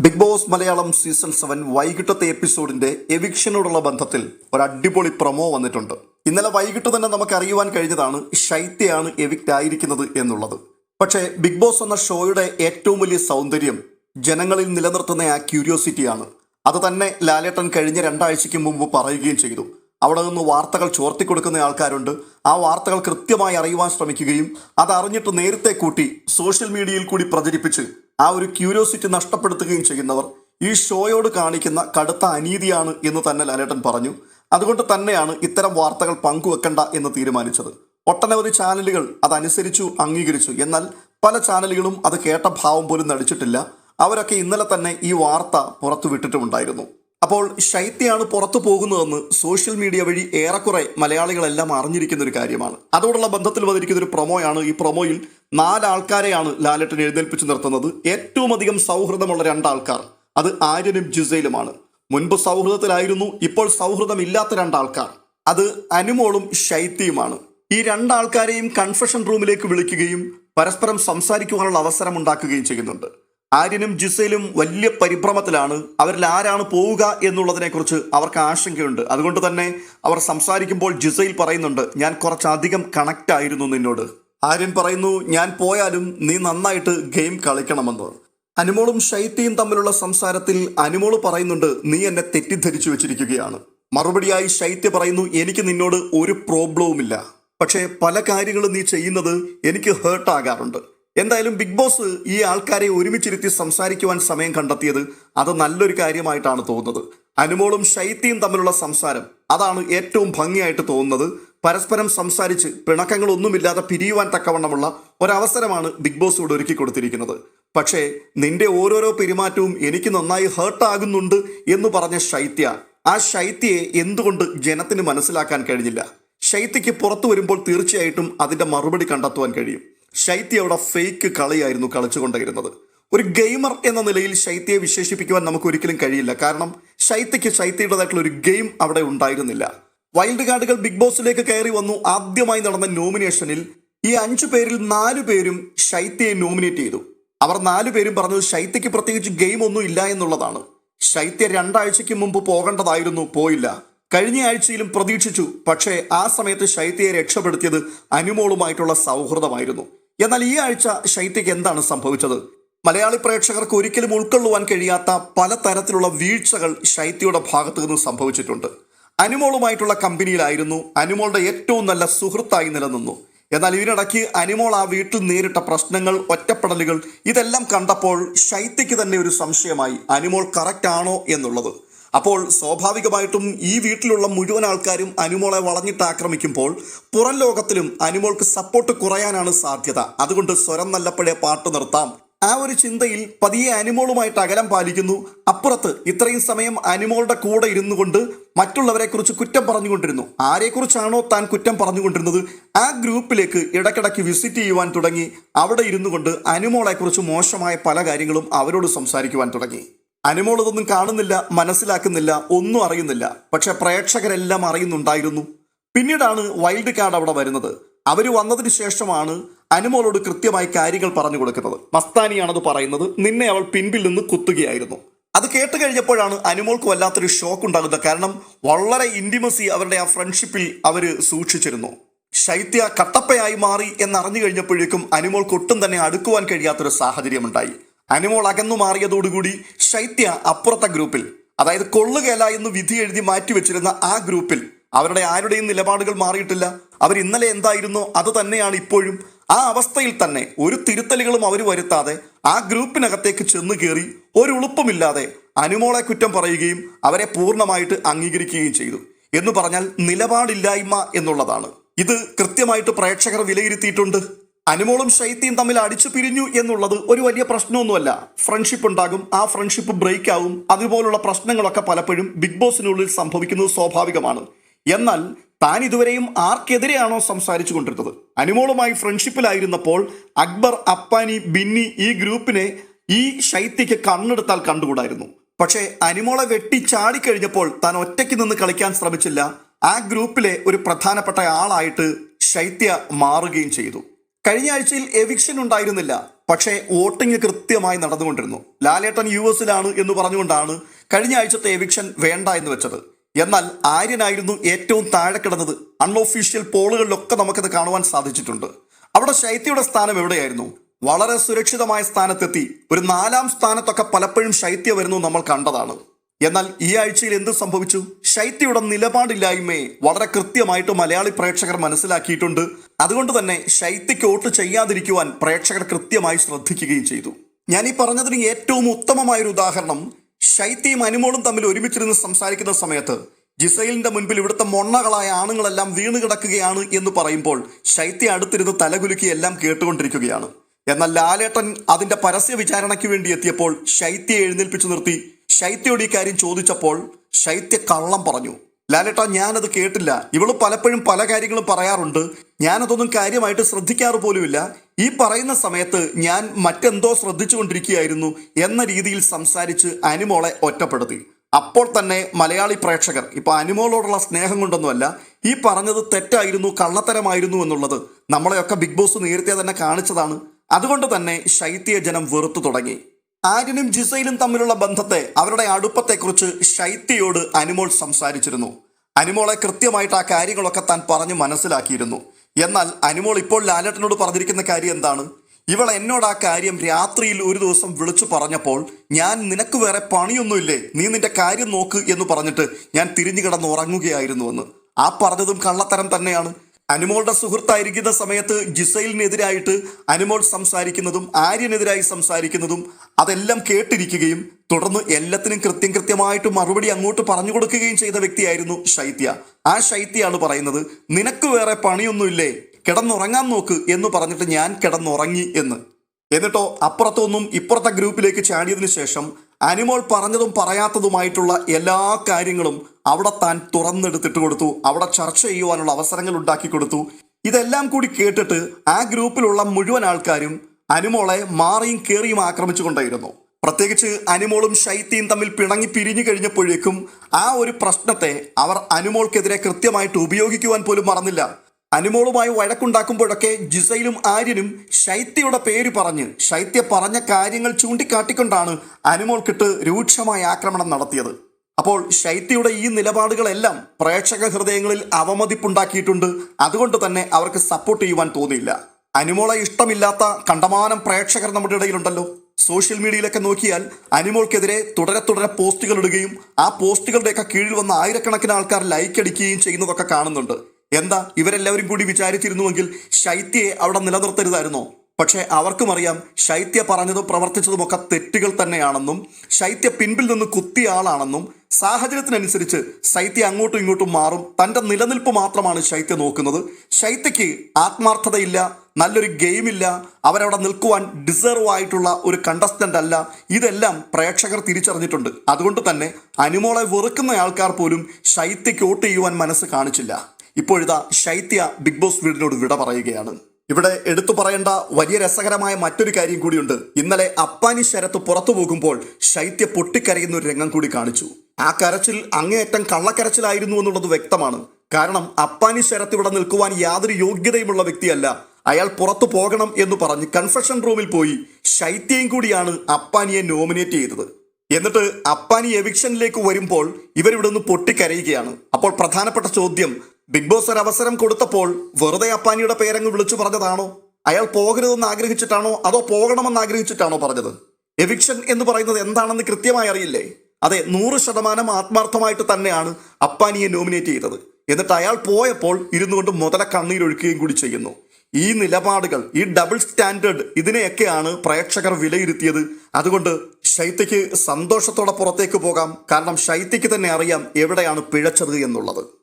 Big boss Malayalam season seven വൈകിട്ടത്തെ എപ്പിസോഡിന്റെ എവിക്ഷനോടുള്ള ബന്ധത്തിൽ ഒരു അടിപൊളി പ്രൊമോ വന്നിട്ടുണ്ട്. ഇന്നലെ വൈകിട്ട് തന്നെ നമുക്ക് അറിയുവാൻ കഴിഞ്ഞതാണ് ശൈത്യയാണ് എവിക്റ്റ് ആയിരിക്കുന്നത് എന്നുള്ളത്. പക്ഷേ ബിഗ് ബോസ് എന്ന ഷോയുടെ ഏറ്റവും വലിയ സൗന്ദര്യം ജനങ്ങളിൽ നിലനിർത്തുന്ന ആ ക്യൂരിയോസിറ്റിയാണ്. അത് തന്നെ ലാലേട്ടൻ കഴിഞ്ഞ രണ്ടാഴ്ചയ്ക്ക് മുമ്പ് പറയുകയും ചെയ്തു. അവിടെ നിന്ന് വാർത്തകൾ ചോർത്തിക്കൊടുക്കുന്ന ആൾക്കാരുണ്ട്. ആ വാർത്തകൾ കൃത്യമായി അറിയുവാൻ ശ്രമിക്കുകയും അത് അറിഞ്ഞിട്ട് നേരത്തെ കൂട്ടി സോഷ്യൽ മീഡിയയിൽ കൂടി പ്രചരിപ്പിച്ച് ആ ഒരു ക്യൂരിയോസിറ്റി നഷ്ടപ്പെടുത്തുകയും ചെയ്യുന്നവർ ഈ ഷോയോട് കാണിക്കുന്ന കടുത്ത അനീതിയാണ് എന്ന് തന്നെ ലാലേട്ടൻ പറഞ്ഞു. അതുകൊണ്ട് തന്നെയാണ് ഇത്തരം വാർത്തകൾ പങ്കുവെക്കണ്ട എന്ന് തീരുമാനിച്ചത്. ഒട്ടനവധി ചാനലുകൾ അതനുസരിച്ചു അംഗീകരിച്ചു. എന്നാൽ പല ചാനലുകളും അത് കേട്ട ഭാവം പോലും നടിച്ചിട്ടില്ല. അവരൊക്കെ ഇന്നലെ തന്നെ ഈ വാർത്ത പുറത്തുവിട്ടിട്ടുമുണ്ടായിരുന്നു. അപ്പോൾ ശൈത്യാണ് പുറത്തു പോകുന്നതെന്ന് സോഷ്യൽ മീഡിയ വഴി ഏറെക്കുറെ മലയാളികളെല്ലാം അറിഞ്ഞിരിക്കുന്ന ഒരു കാര്യമാണ്. അതോടുള്ള ബന്ധത്തിൽ വന്നിരിക്കുന്ന ഒരു പ്രൊമോയാണ് ഈ പ്രൊമോയിൽ നാലാൾക്കാരെയാണ് ലാലേട്ടൻ എഴുന്നേൽപ്പിച്ചു നിർത്തുന്നത്. ഏറ്റവും അധികം സൗഹൃദമുള്ള രണ്ടാൾക്കാർ അത് ആര്യനും ജിസയിലുമാണ് മുൻപ് സൗഹൃദത്തിലായിരുന്നു ഇപ്പോൾ സൗഹൃദമില്ലാത്ത രണ്ടാൾക്കാർ. അത് അനുമോളും ശൈത്യയുമാണ്. ഈ രണ്ടാൾക്കാരെയും കൺഫഷൻ റൂമിലേക്ക് വിളിക്കുകയും പരസ്പരം സംസാരിക്കുവാനുള്ള അവസരം ഉണ്ടാക്കുകയും ചെയ്യുന്നുണ്ട്. ആര്യനും ജിസയിലും വലിയ പരിഭ്രമത്തിലാണ്. അവരിൽ ആരാണ് പോവുക എന്നുള്ളതിനെക്കുറിച്ച് അവർക്ക് ആശങ്കയുണ്ട്. അതുകൊണ്ട് തന്നെ അവർ സംസാരിക്കുമ്പോൾ ജിസയിൽ പറയുന്നുണ്ട് ഞാൻ കുറച്ചധികം കണക്റ്റ് ആയിരുന്നു നിന്നോട്. ആര്യൻ പറയുന്നു ഞാൻ പോയാലും നീ നന്നായിട്ട് ഗെയിം കളിക്കണമെന്ന്. അനുമോളും ശൈത്യയും തമ്മിലുള്ള സംസാരത്തിൽ അനുമോൾ പറയുന്നുണ്ട് നീ എന്നെ തെറ്റിദ്ധരിച്ചു വെച്ചിരിക്കുകയാണ്. മറുപടിയായി ശൈത്യ പറയുന്നു എനിക്ക് നിന്നോട് ഒരു പ്രോബ്ലവുമില്ല പക്ഷേ പല കാര്യങ്ങളും നീ ചെയ്യുന്നത് എനിക്ക് ഹേർട്ട് ആകാറുണ്ട്. എന്തായാലും ബിഗ് ബോസ് ഈ ആൾക്കാരെ ഒരുമിച്ചിരുത്തി സംസാരിക്കുവാൻ സമയം കണ്ടെത്തിയത് അത് നല്ലൊരു കാര്യമായിട്ടാണ് തോന്നുന്നത്. അനുമോളും ശൈത്യയും തമ്മിലുള്ള സംസാരം അതാണ് ഏറ്റവും ഭംഗിയായിട്ട് തോന്നുന്നത്. പരസ്പരം സംസാരിച്ച് പിണക്കങ്ങളൊന്നുമില്ലാതെ പിരിയുവാൻ തക്കവണ്ണമുള്ള ഒരവസരമാണ് ബിഗ് ബോസ് ഇവിടെ ഒരുക്കി കൊടുത്തിരിക്കുന്നത്. പക്ഷേ നിന്റെ ഓരോരോ പെരുമാറ്റവും എനിക്ക് നന്നായി ഹേർട്ടാകുന്നുണ്ട് എന്ന് പറഞ്ഞ ശൈത്യ ആ ശൈത്യയെ എന്തുകൊണ്ട് ജനത്തിന് മനസ്സിലാക്കാൻ കഴിഞ്ഞില്ല? ശൈത്യക്ക് പുറത്തു വരുമ്പോൾ തീർച്ചയായിട്ടും അതിന്റെ മറുപടി കണ്ടെത്തുവാൻ കഴിയും. ശൈത്യ അവിടെ ഫേക്ക് കളിയായിരുന്നു കളിച്ചുകൊണ്ടിരുന്നത്. ഒരു ഗെയിമർ എന്ന നിലയിൽ ശൈത്യയെ വിശേഷിപ്പിക്കുവാൻ നമുക്ക് ഒരിക്കലും കഴിയില്ല. കാരണം ശൈത്യയ്ക്ക് ശൈത്യയുടേതായിട്ടുള്ള ഒരു ഗെയിം അവിടെ ഉണ്ടായിരുന്നില്ല. വൈൽഡ് കാർഡുകൾ ബിഗ് ബോസിലേക്ക് കയറി വന്നു. ആദ്യമായി നടന്ന നോമിനേഷനിൽ ഈ അഞ്ചു പേരിൽ നാലു പേരും ശൈത്യയെ നോമിനേറ്റ് ചെയ്തു. അവർ നാലു പേരും പറഞ്ഞത് ശൈത്യയ്ക്ക് പ്രത്യേകിച്ച് ഗെയിം ഒന്നും ഇല്ല എന്നുള്ളതാണ്. ശൈത്യ രണ്ടാഴ്ചയ്ക്ക് മുമ്പ് പോകേണ്ടതായിരുന്നു പോയില്ല. കഴിഞ്ഞ ആഴ്ചയിലും പ്രതീക്ഷിച്ചു പക്ഷേ ആ സമയത്ത് ശൈത്യയെ രക്ഷപ്പെടുത്തിയത് അനുമോളുമായിട്ടുള്ള സൗഹൃദമായിരുന്നു. എന്നാൽ ഈ ആഴ്ച ശൈത്യയ്ക്ക് എന്താണ് സംഭവിച്ചത്? മലയാളി പ്രേക്ഷകർക്ക് ഒരിക്കലും ഉൾക്കൊള്ളുവാൻ കഴിയാത്ത പല തരത്തിലുള്ള വീഴ്ചകൾ ശൈത്യയുടെ ഭാഗത്തു നിന്ന് സംഭവിച്ചിട്ടുണ്ട്. അനുമോളുമായിട്ടുള്ള കമ്പനിയിലായിരുന്നു അനുമോളുടെ ഏറ്റവും നല്ല സുഹൃത്തായി നിലനിന്നു. എന്നാൽ ഇതിനിടയ്ക്ക് അനുമോൾ ആ വീട്ടിൽ നേരിട്ട പ്രശ്നങ്ങൾ ഒറ്റപ്പെടലുകൾ ഇതെല്ലാം കണ്ടപ്പോൾ ശൈത്യയ്ക്ക് തന്നെ ഒരു സംശയമായി അനുമോൾ കറക്റ്റ് ആണോ എന്നുള്ളത്. അപ്പോൾ സ്വാഭാവികമായിട്ടും ഈ വീട്ടിലുള്ള മുഴുവൻ ആൾക്കാരും അനുമോളെ വളഞ്ഞിട്ട് ആക്രമിക്കുമ്പോൾ പുറം ലോകത്തിലും അനുമോൾക്ക് സപ്പോർട്ട് കുറയാനാണ് സാധ്യത. അതുകൊണ്ട് സ്വരം നല്ലപ്പോഴേ പാട്ട് നിർത്താം. ആ ഒരു ചിന്തയിൽ പതിയെ അനിമോളുമായിട്ട് അകലം പാലിക്കുന്നു. അപ്പുറത്ത് ഇത്രയും സമയം അനിമോളുടെ കൂടെ ഇരുന്നു കൊണ്ട് മറ്റുള്ളവരെ കുറിച്ച് കുറ്റം പറഞ്ഞുകൊണ്ടിരുന്നു. ആരെക്കുറിച്ചാണോ താൻ കുറ്റം പറഞ്ഞുകൊണ്ടിരുന്നത്? ആ ഗ്രൂപ്പിലേക്ക് ഇടയ്ക്കിടയ്ക്ക് വിസിറ്റ് ചെയ്യുവാൻ തുടങ്ങി. അവിടെ ഇരുന്നു കൊണ്ട് അനുമോളെക്കുറിച്ച് മോശമായ പല കാര്യങ്ങളും അവരോട് സംസാരിക്കുവാൻ തുടങ്ങി. അനുമോൾ ഇതൊന്നും കാണുന്നില്ല മനസ്സിലാക്കുന്നില്ല ഒന്നും അറിയുന്നില്ല. പക്ഷെ പ്രേക്ഷകരെല്ലാം അറിയുന്നുണ്ടായിരുന്നു. പിന്നീടാണ് വൈൽഡ് കാർഡ് അവിടെ വരുന്നത്. അവർ വന്നതിന് ശേഷമാണ് അനുമോളോട് കൃത്യമായി കാര്യങ്ങൾ പറഞ്ഞു കൊടുക്കുന്നത്. മസ്താനിയാണത് പറയുന്നത്. നിന്നെ അവൾ പിൻപിൽ നിന്ന് കുത്തുകയായിരുന്നു. അത് കേട്ട് കഴിഞ്ഞപ്പോഴാണ് അനുമോൾക്ക് വല്ലാത്തൊരു ഷോക്ക് ഉണ്ടാകുന്നത്. കാരണം വളരെ ഇന്റിമസി അവരുടെ ആ ഫ്രണ്ട്ഷിപ്പിൽ അവർ സൂക്ഷിച്ചിരുന്നു. ശൈത്യ കട്ടപ്പയായി മാറി എന്നറിഞ്ഞു കഴിഞ്ഞപ്പോഴേക്കും അനുമോൾക്ക് ഒട്ടും തന്നെ അടുക്കുവാൻ കഴിയാത്തൊരു സാഹചര്യമുണ്ടായി. അനുമോൾ അകന്നു മാറിയതോടുകൂടി ശൈത്യ അപ്പുറത്തെ ഗ്രൂപ്പിൽ അതായത് കൊള്ളുകയല്ല എന്ന് വിധി എഴുതി മാറ്റിവെച്ചിരുന്ന ആ ഗ്രൂപ്പിൽ അവരുടെ ആരുടെയും നിലപാടുകൾ മാറിയിട്ടില്ല. അവർ ഇന്നലെ എന്തായിരുന്നോ അത് തന്നെയാണ് ഇപ്പോഴും. ആ അവസ്ഥയിൽ തന്നെ ഒരു തിരുത്തലുകളും അവർ വരുത്താതെ ആ ഗ്രൂപ്പിനകത്തേക്ക് ചെന്നു കയറി ഒരു ഉളുപ്പുമില്ലാതെ അനുമോളെ കുറ്റം പറയുകയും അവരെ പൂർണമായിട്ട് അംഗീകരിക്കുകയും ചെയ്തു. എന്ന് പറഞ്ഞാൽ നിലപാടില്ലായ്മ എന്നുള്ളതാണ്. ഇത് കൃത്യമായിട്ട് പ്രേക്ഷകർ വിലയിരുത്തിയിട്ടുണ്ട്. അനുമോളും ശൈത്യം തമ്മിൽ അടിച്ചു പിരിഞ്ഞു എന്നുള്ളത് ഒരു വലിയ പ്രശ്നമൊന്നുമല്ല. ഫ്രണ്ട്ഷിപ്പ് ഉണ്ടാകും. ആ ഫ്രണ്ട്ഷിപ്പ് ബ്രേക്ക് ആവും അതുപോലുള്ള പ്രശ്നങ്ങളൊക്കെ പലപ്പോഴും ബിഗ് ബോസിനുള്ളിൽ സംഭവിക്കുന്നത് സ്വാഭാവികമാണ്. എന്നാൽ താൻ ഇതുവരെയും ആർക്കെതിരെയാണോ സംസാരിച്ചു കൊണ്ടിരുന്നത്? അനുമോളുമായി ഫ്രണ്ട്ഷിപ്പിലായിരുന്നപ്പോൾ അക്ബർ അപ്പാനി ബിന്നി ഈ ഗ്രൂപ്പിനെ ഈ ശൈത്യക്ക് കണ്ണെടുത്താൽ കണ്ടുകൂടായിരുന്നു. പക്ഷേ അനുമോളെ വെട്ടി ചാടിക്കഴിഞ്ഞപ്പോൾ താൻ ഒറ്റയ്ക്ക് നിന്ന് കളിക്കാൻ ശ്രമിച്ചില്ല. ആ ഗ്രൂപ്പിലെ ഒരു പ്രധാനപ്പെട്ട ആളായിട്ട് ശൈത്യ മാറുകയും ചെയ്തു. കഴിഞ്ഞ ആഴ്ചയിൽ എവിക്ഷൻ ഉണ്ടായിരുന്നില്ല. പക്ഷേ വോട്ടിംഗ് കൃത്യമായി നടന്നുകൊണ്ടിരുന്നു. ലാലേട്ടൻ യു എസിലാണ് എന്ന് പറഞ്ഞുകൊണ്ടാണ് കഴിഞ്ഞ ആഴ്ചത്തെ എവിക്ഷൻ വേണ്ട എന്ന് വെച്ചത്. എന്നാൽ ആര്യനായിരുന്നു ഏറ്റവും താഴെ കിടന്നത്. അൺഒഫീഷ്യൽ പോളുകളിലൊക്കെ നമുക്കത് കാണുവാൻ സാധിച്ചിട്ടുണ്ട്. അവിടെ ശൈത്യയുടെ സ്ഥാനം എവിടെയായിരുന്നു? വളരെ സുരക്ഷിതമായ സ്ഥാനത്തെത്തി. ഒരു നാലാം സ്ഥാനത്തൊക്കെ പലപ്പോഴും ശൈത്യ വരുന്നു നമ്മൾ കണ്ടതാണ്. എന്നാൽ ഈ ആഴ്ചയിൽ എന്ത് സംഭവിച്ചു? ശൈത്യയുടെ നിലപാടില്ലായ്മയെ വളരെ കൃത്യമായിട്ട് മലയാളി പ്രേക്ഷകർ മനസ്സിലാക്കിയിട്ടുണ്ട്. അതുകൊണ്ട് തന്നെ ശൈത്യയ്ക്ക് വോട്ട് ചെയ്യാതിരിക്കുവാൻ പ്രേക്ഷകർ കൃത്യമായി ശ്രദ്ധിക്കുകയും ചെയ്തു. ഞാൻ ഈ പറഞ്ഞതിന് ഏറ്റവും ഉത്തമമായ ഒരു ഉദാഹരണം ശൈത്യയും അനുമോളും തമ്മിൽ ഒരുമിച്ചിരുന്ന് സംസാരിക്കുന്ന സമയത്ത് ജിസൈലിന്റെ മുൻപിൽ ഇവിടുത്തെ മൊണ്ണകളായ ആണുങ്ങളെല്ലാം വീണ് കിടക്കുകയാണ് എന്ന് പറയുമ്പോൾ ശൈത്യ അടുത്തിരുന്ന് തലകുലുക്കി എല്ലാം കേട്ടുകൊണ്ടിരിക്കുകയാണ്. എന്നാൽ ലാലേട്ടൻ അതിന്റെ പരസ്യ വിചാരണയ്ക്ക് വേണ്ടി എത്തിയപ്പോൾ ശൈത്യയെ എഴുന്നേൽപ്പിച്ചു നിർത്തി. ശൈത്യയോട് ഈ കാര്യം ചോദിച്ചപ്പോൾ ശൈത്യ കള്ളം പറഞ്ഞു. ലാലേട്ട ഞാനത് കേട്ടില്ല. ഇവൾ പലപ്പോഴും പല കാര്യങ്ങളും പറയാറുണ്ട്. ഞാനതൊന്നും കാര്യമായിട്ട് ശ്രദ്ധിക്കാറ് പോലുമില്ല. ഈ പറയുന്ന സമയത്ത് ഞാൻ മറ്റെന്തോ ശ്രദ്ധിച്ചുകൊണ്ടിരിക്കുകയായിരുന്നു എന്ന രീതിയിൽ സംസാരിച്ച് അനുമോളെ ഒറ്റപ്പെടുത്തി. അപ്പോൾ തന്നെ മലയാളി പ്രേക്ഷകർ ഇപ്പൊ അനുമോളോടുള്ള സ്നേഹം കൊണ്ടൊന്നുമല്ല ഈ പറഞ്ഞത് തെറ്റായിരുന്നു കള്ളത്തരമായിരുന്നു എന്നുള്ളത് നമ്മളെയൊക്കെ ബിഗ് ബോസ് നേരത്തെ തന്നെ കാണിച്ചതാണ്. അതുകൊണ്ട് തന്നെ ശൈത്യ ജനം വെറുത്തു തുടങ്ങി. ആര്യനും ജിസയിലും തമ്മിലുള്ള ബന്ധത്തെ അവരുടെ അടുപ്പത്തെക്കുറിച്ച് ശൈത്യയോട് അനുമോൾ സംസാരിച്ചിരുന്നു. അനുമോളെ കൃത്യമായിട്ട് ആ കാര്യങ്ങളൊക്കെ താൻ പറഞ്ഞു മനസ്സിലാക്കിയിരുന്നു. എന്നാൽ അനുമോൾ ഇപ്പോൾ ലാലേട്ടനോട് പറഞ്ഞിരിക്കുന്ന കാര്യം എന്താണ്? ഇവൾ എന്നോട് ആ കാര്യം രാത്രിയിൽ ഒരു ദിവസം വിളിച്ചു പറഞ്ഞപ്പോൾ ഞാൻ നിനക്ക് വേറെ പണിയൊന്നുമില്ലേ? നീ നിന്റെ കാര്യം നോക്ക് എന്ന് പറഞ്ഞിട്ട് ഞാൻ തിരിഞ്ഞു കിടന്ന് ഉറങ്ങുകയായിരുന്നു എന്ന്. ആ പറഞ്ഞതും കള്ളത്തരം തന്നെയാണ്. അനുമോളുടെ സുഹൃത്തായിരിക്കുന്ന സമയത്ത് ജിസൈലിനെതിരായിട്ട് അനുമോൾ സംസാരിക്കുന്നതും ആര്യനെതിരായി സംസാരിക്കുന്നതും അതെല്ലാം കേട്ടിരിക്കുകയും തുടർന്ന് എല്ലാത്തിനും കൃത്യം കൃത്യമായിട്ട് മറുപടി അങ്ങോട്ട് പറഞ്ഞു കൊടുക്കുകയും ചെയ്ത വ്യക്തിയായിരുന്നു ശൈത്യ. ആ ശൈത്യയാണ് പറയുന്നത് നിനക്ക് വേറെ പണിയൊന്നുമില്ലേ? കിടന്നുറങ്ങാൻ നോക്ക് എന്ന് പറഞ്ഞിട്ട് ഞാൻ കിടന്നുറങ്ങി എന്ന്. എന്നിട്ടോ അപ്പുറത്തൊന്നും ഇപ്പുറത്തെ ഗ്രൂപ്പിലേക്ക് ചാടിയതിനു ശേഷം അനിമോൾ പറഞ്ഞതും പറയാത്തതുമായിട്ടുള്ള എല്ലാ കാര്യങ്ങളും അവിടെ താൻ തുറന്നെടുത്തിട്ട് കൊടുത്തു. അവിടെ ചർച്ച ചെയ്യുവാനുള്ള അവസരങ്ങൾ ഉണ്ടാക്കി കൊടുത്തു. ഇതെല്ലാം കൂടി കേട്ടിട്ട് ആ ഗ്രൂപ്പിലുള്ള മുഴുവൻ ആൾക്കാരും അനുമോളെ മാറിയും കയറിയും ആക്രമിച്ചുകൊണ്ടായിരുന്നു പ്രത്യേകിച്ച് അനുമോളും ശൈത്യയും തമ്മിൽ പിണങ്ങി പിരിഞ്ഞു കഴിഞ്ഞപ്പോഴേക്കും ആ ഒരു പ്രശ്നത്തെ അവർ അനുമോൾക്കെതിരെ കൃത്യമായിട്ട് ഉപയോഗിക്കുവാൻ പോലും മറന്നില്ല. അനുമോളുമായി വഴക്കുണ്ടാക്കുമ്പോഴൊക്കെ ജിസയിലും ആര്യനും ശൈത്യയുടെ പേര് പറഞ്ഞ് ശൈത്യ പറഞ്ഞ കാര്യങ്ങൾ ചൂണ്ടിക്കാട്ടിക്കൊണ്ടാണ് അനുമോൾക്കിട്ട് രൂക്ഷമായ ആക്രമണം നടത്തിയത്. അപ്പോൾ ശൈത്യയുടെ ഈ നിലപാടുകളെല്ലാം പ്രേക്ഷക ഹൃദയങ്ങളിൽ അവമതിപ്പുണ്ടാക്കിയിട്ടുണ്ട്. അതുകൊണ്ട് തന്നെ അവർക്ക് സപ്പോർട്ട് ചെയ്യുവാൻ തോന്നിയില്ല. അനുമോളെ ഇഷ്ടമില്ലാത്ത കണ്ടമാനം പ്രേക്ഷകർ നമ്മുടെ ഇടയിലുണ്ടല്ലോ. സോഷ്യൽ മീഡിയയിലൊക്കെ നോക്കിയാൽ അനിമോൾക്കെതിരെ തുടരെ തുടരെ പോസ്റ്റുകൾ ഇടുകയും ആ പോസ്റ്റുകളുടെയൊക്കെ കീഴിൽ വന്ന ആയിരക്കണക്കിന് ആൾക്കാർ ലൈക്ക് അടിക്കുകയും ചെയ്യുന്നതൊക്കെ കാണുന്നുണ്ട്. എന്താ? ഇവരെല്ലാവരും കൂടി വിചാരിച്ചിരുന്നുവെങ്കിൽ ശൈത്യയെ അവിടെ നിലനിർത്തരുതായിരുന്നോ? പക്ഷേ അവർക്കും അറിയാം ശൈത്യ പറഞ്ഞതും പ്രവർത്തിച്ചതുമൊക്കെ തെറ്റുകൾ തന്നെയാണെന്നും ശൈത്യ പിൻപിൽ നിന്ന് കുത്തിയ ആളാണെന്നും സാഹചര്യത്തിനനുസരിച്ച് ശൈത്യ അങ്ങോട്ടും ഇങ്ങോട്ടും മാറും. തന്റെ നിലനിൽപ്പ് മാത്രമാണ് ശൈത്യ നോക്കുന്നത്. ശൈത്യക്ക് ആത്മാർത്ഥതയില്ല നല്ലൊരു ഗെയിമില്ല അവരവിടെ നിൽക്കുവാൻ ഡിസേർവ് ആയിട്ടുള്ള ഒരു കണ്ടസ്റ്റന്റ് അല്ല. ഇതെല്ലാം പ്രേക്ഷകർ തിരിച്ചറിഞ്ഞിട്ടുണ്ട്. അതുകൊണ്ട് തന്നെ അനുമോളെ വെറുക്കുന്ന ആൾക്കാർ പോലും ശൈത്യയ്ക്ക് വോട്ട് ചെയ്യുവാൻ മനസ്സ് കാണിച്ചില്ല. ഇപ്പോഴിതാ ശൈത്യ ബിഗ് ബോസ് വീടിനോട് വിട പറയുകയാണ്. ഇവിടെ എടുത്തു പറയേണ്ട വലിയ രസകരമായ മറ്റൊരു കാര്യം കൂടിയുണ്ട്. ഇന്നലെ അപ്പാനി ശരത്ത് പുറത്തു പോകുമ്പോൾ ശൈത്യ പൊട്ടിക്കരയുന്ന ഒരു രംഗം കൂടി കാണിച്ചു. ആ കരച്ചിൽ അങ്ങേയറ്റം കള്ളക്കരച്ചിലായിരുന്നു എന്നുള്ളത് വ്യക്തമാണ്. കാരണം അപ്പാനി ശരത്ത് ഇവിടെ നിൽക്കുവാൻ യാതൊരു യോഗ്യതയുമുള്ള വ്യക്തിയല്ല. അയാൾ പുറത്തു പോകണം എന്ന് പറഞ്ഞ് കൺഫെഷൻ റൂമിൽ പോയി ശൈത്യയും കൂടിയാണ് അപ്പാനിയെ നോമിനേറ്റ് ചെയ്തത്. എന്നിട്ട് അപ്പാനി എവിക്ഷനിലേക്ക് വരുമ്പോൾ ഇവരിവിടെ നിന്ന് പൊട്ടിക്കരയുകയാണ്. അപ്പോൾ പ്രധാനപ്പെട്ട ചോദ്യം ബിഗ് ബോസ് ഒരു അവസരം കൊടുത്തപ്പോൾ വെറുതെ അപ്പാനിയുടെ പേരങ്ങ് വിളിച്ചു പറഞ്ഞതാണോ? അയാൾ പോകരുതെന്ന് ആഗ്രഹിച്ചിട്ടാണോ? അതോ പോകണമെന്ന് ആഗ്രഹിച്ചിട്ടാണോ പറഞ്ഞത്? എവിക്ഷൻ എന്ന് പറയുന്നത് എന്താണെന്ന് കൃത്യമായി അറിയില്ലേ? അതെ നൂറ് ശതമാനം ആത്മാർത്ഥമായിട്ട് തന്നെയാണ് അപ്പാനിയെ നോമിനേറ്റ് ചെയ്തത്. എന്നിട്ട് അയാൾ പോയപ്പോൾ ഇരുന്നു കൊണ്ട് മുതല കണ്ണീരൊഴുക്കുകയും കൂടി ചെയ്യുന്നു. ഈ നിലപാടുകൾ ഈ ഡബിൾ സ്റ്റാൻഡേർഡ് ഇതിനെയൊക്കെയാണ് പ്രേക്ഷകർ വിലയിരുത്തിയത്. അതുകൊണ്ട് ശൈത്യക്ക് സന്തോഷത്തോടെ പുറത്തേക്ക് പോകാം. കാരണം ശൈത്യക്ക് തന്നെ അറിയാം എവിടെയാണ് പിഴച്ചത് എന്നുള്ളത്.